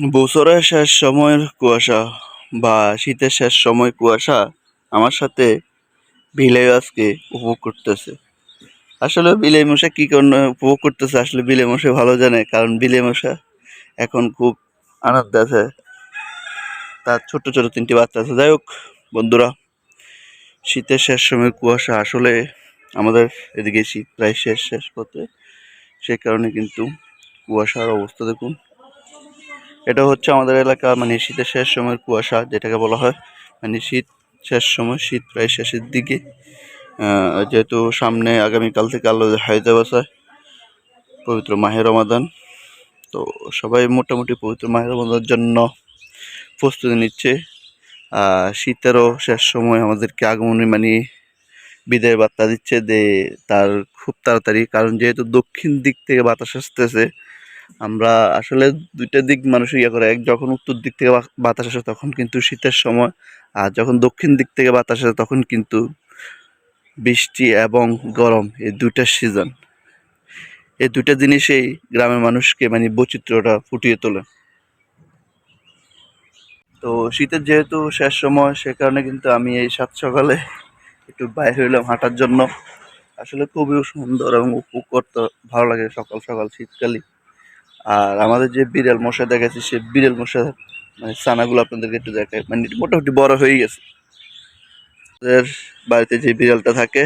বছরের শেষ সময়ের কুয়াশা বা শীতের শেষ সময় কুয়াশা আমার সাথে বিলে আজকে উপভোগ করতেছে। আসলে বিলে মশা কী কারণে উপভোগ করতেছে? আসলে বিলে মশা ভালো জানে, কারণ বিলে মশা এখন খুব আনন্দ আছে। তার ছোট ছোট তিনটি বাচ্চা আছে। যাই হোক, বন্ধুরা, শীতের শেষ সময়ের কুয়াশা আসলে আমাদের এদিকে শীত প্রায় শেষ শেষ পথে। সেই কারণে কিন্তু কুয়াশার অবস্থা দেখুন এটা হচ্ছে আমাদের এলাকা মানে শীতের শেষ সময়ের কুয়াশা যেটাকে বলা হয়। মানে শীত শেষ সময়, শীত প্রায় শেষের দিকে। যেহেতু সামনে আগামীকাল থেকে আল্লাহ হায়দ্রাবাসায় পবিত্র মাহের রমাদান। তো সবাই মোটামুটি পবিত্র মাহের রমাদানের জন্য প্রস্তুতি নিচ্ছে। শীতেরও শেষ সময় আমাদেরকে আগমনী মানে বিদায় বার্তা দিচ্ছে যে তার খুব তাড়াতাড়ি, কারণ যেহেতু দক্ষিণ দিক থেকে বাতাস আসতেছে আমরা আসলে দুইটা দিক মানুষ ইয়ে করে। এক যখন উত্তর দিক থেকে বাতাস আসে তখন কিন্তু শীতের সময়, আর যখন দক্ষিণ দিক থেকে বাতাস আসে তখন কিন্তু বৃষ্টি এবং গরম এই দুইটা সিজন এই দুইটা জিনিসেই গ্রামের মানুষকে মানে বৈচিত্র্যটা ফুটিয়ে তোলে। তো শীতের যেহেতু শেষ সময়, সে কারণে কিন্তু আমি এই সাত সকালে একটু বাইরে হইলাম হাঁটার জন্য। আসলে খুবই সুন্দর এবং উপভোগ করতে ভালো লাগে সকাল সকাল শীতকালে আর আমাদের যে বিড়াল মশা দেখাচ্ছি সে বিড়াল মশা মানে ছানাগুলো আপনাদেরকে একটু দেখায় মানে মোটামুটি বড় হয়ে গেছে। আমাদের বাড়িতে যে বিড়ালটা থাকে,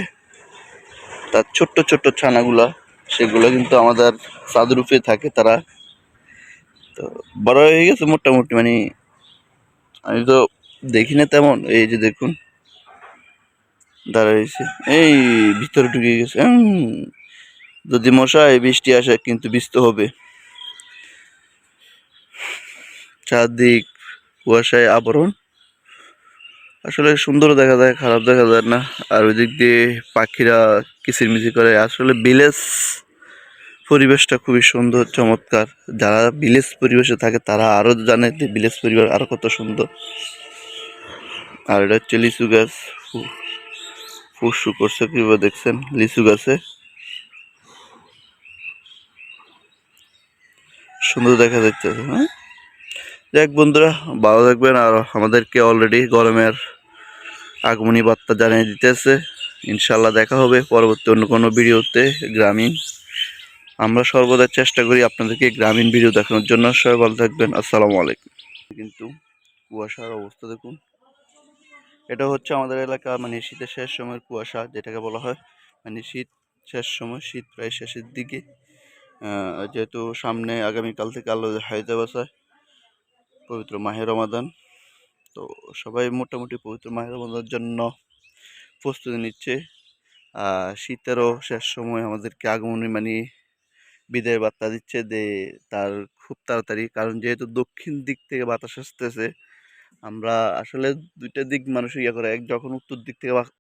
তার ছোট্ট ছোট্ট ছানাগুলা, সেগুলো কিন্তু আমাদের চাঁদের উপরে থাকে তারা। তো বড় হয়ে গেছে মোটামুটি মানে আমি তো দেখি না তেমন। এই যে দেখুন, দাঁড়াইছে। এই ভিতরে ঢুকে গেছে। যদি মশায় বৃষ্টি আসে, কিন্তু বৃষ্টি হবে। চারদিক কুয়াশায় আবরণ। আসলে সুন্দর দেখা যায়, খারাপ দেখা যায় না। আর ওই দিক দিয়ে পাখিরা কিচিরমিচির করে। আসলে ভিলেজ পরিবেশটা খুবই সুন্দর, চমৎকার। যারা ভিলেজ পরিবেশে থাকে, তারা আরও জানে যে ভিলেজ পরিবেশ আরও কত সুন্দর। আর এটা হচ্ছে লিচু গাছ। ফুসু করছে কীভাবে দেখছেন? লিচু গাছে। সুন্দর দেখা যাচ্ছে হ্যাঁ? যাক বন্ধুরা, ভালো থাকবেন আর আমাদেরকে অলরেডি গরমের আগমনী বার্তা জানিয়ে দিতেছে। ইনশাল্লাহ দেখা হবে পরবর্তী অন্য কোনো ভিডিওতে গ্রামীণ। আমরা সর্বদা চেষ্টা করি আপনাদেরকে গ্রামীণ ভিডিও দেখানোর জন্য। সবাই ভালো থাকবেন, আসসালামু আলাইকুম। কিন্তু কুয়াশার অবস্থা দেখুন। এটা হচ্ছে আমাদের এলাকা মানে শীতের শেষ সময়ের কুয়াশা যেটাকে বলা হয়। মানে শীত শেষ সময়, শীত প্রায় শেষের দিকে। যেহেতু সামনে আগামীকাল থেকে আল্লাহ হায়দ্রাবাসায় পবিত্র মাহের রমাদান। তো সবাই মোটামুটি পবিত্র মাহের রমাদানের জন্য প্রস্তুতি নিচ্ছে। শীতেরও শেষ সময় আমাদেরকে আগমনী মানে বিদায় বার্তা দিচ্ছে যে, তার খুব তাড়াতাড়ি, কারণ যেহেতু দক্ষিণ দিক থেকে বাতাস আসতেছে, আমরা আসলে দুইটা দিক মানুষ ইয়ে করে, এক যখন উত্তর দিক থেকে